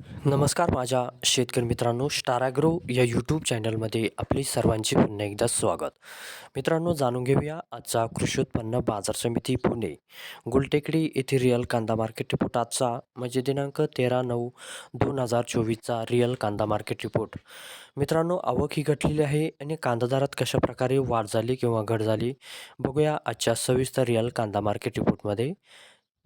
नमस्कार माझ्या शेतकरी मित्रांनो स्टाराग्रो या यूट्यूब चॅनलमध्ये आपली सर्वांचे पुन्हा एकदा स्वागत. मित्रांनो जाणून घेऊया आजचा कृषी उत्पन्न बाजार समिती पुणे. गुलटेकडी येथे रिअल कांदा मार्केट रिपोर्ट आजचा म्हणजे दिनांक तेरा नऊ दोन हजार चोवीसचा रिअल कांदा मार्केट रिपोर्ट मित्रांनो आवक ही घटलेली आहे आणि कांदा दरात कशा प्रकारे वाढ झाली किंवा घट झाली बघूया आजच्या सविस्तर रिअल कांदा मार्केट रिपोर्टमध्ये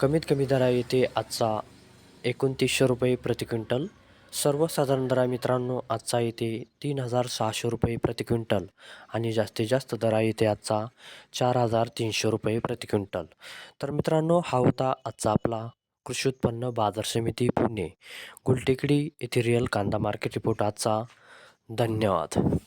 कमीत कमी दरा येते आजचा एकोणतीसशे रुपये प्रति क्विंटल. सर्वसाधारण दरा मित्रांनो आजचा येते तीन हजार सहाशे रुपये प्रति क्विंटल आणि जास्तीत जास्त दरा येते आजचा चार हजार तीनशे रुपये प्रति क्विंटल. तर मित्रांनो हा होता आजचा आपला कृषी उत्पन्न बाजार समिती पुणे. गुलटेकडी येथे रिअल कांदा मार्केट रिपोर्ट आजचा. धन्यवाद.